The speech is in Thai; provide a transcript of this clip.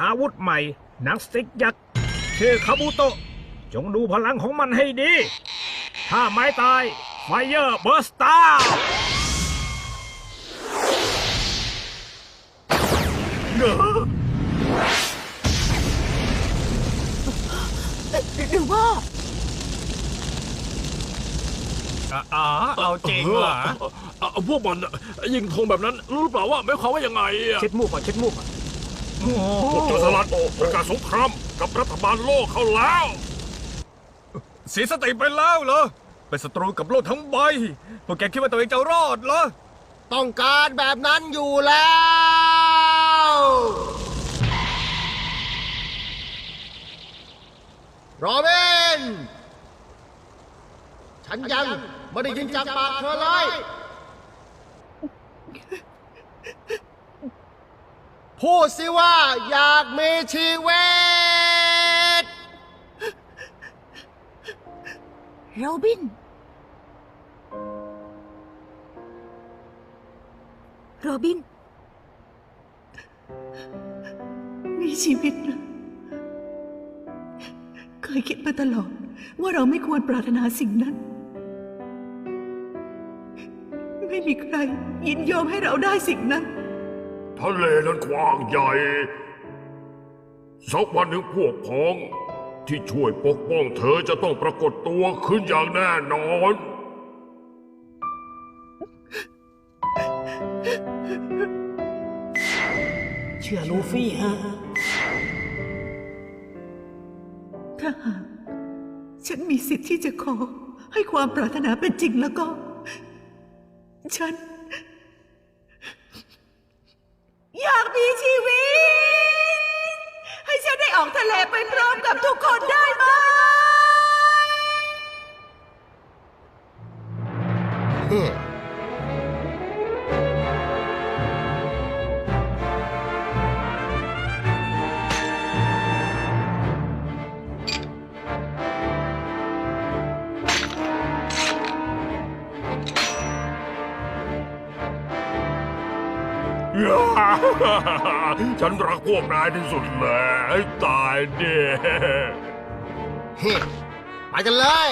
อาวุธใหม่ หนังสติ๊กยักษ์ชื่อคาบูโตะ จงดูพลังของมันให้ดี ถ้าไม่ตายไฟเยอร์เบอร์สตาร์หรือว่าอ๋อเอาจริงเหรอเอ่อพวกมันน่ะยิงธงแบบนั้น รู้หรือเปล่าว่าไม่ความว่ายังไงอะเช็ดมูกก่อนเช็ดมูกก่อน พวกโจรสลัดประกาศสงครามกับรัฐบาลโลกเขาแล้ว เสียสติไปแล้วเหรอ เป็นศัตรูกับโลกทั้งใบ พวกแกคิดว่าตัวเองจะรอดเหรอ ต้องการแบบนั้นอยู่แล้ว โรเบน ฉันยังไม่ได้ยินจากปากเธอเลย พูดสิว่าอยากมีชีวิต โรบิน โรบิน มีชีวิตเหรอเคยคิดมาตลอด ว่าเราไม่ควรปรารถนาสิ่งนั้น ไม่มีใครยินยอมให้เราได้สิ่งนั้น ทะเลนั้นกว้างใหญ่ สักวันหนึ่งพวกพ้องที่ช่วยปกป้องเธอจะต้องปรากฏตัวขึ้นอย่างแน่นอน เชื่อลูฟี่ฮะ ถ้าหากฉันมีสิทธิ์ที่จะขอให้ความปรารถนาเป็นจริงแล้วก็ ฉัน กับทุกคนได้ไหม ฉันรักพวกนายที่สุดเลยตายเด้ไปกันเลย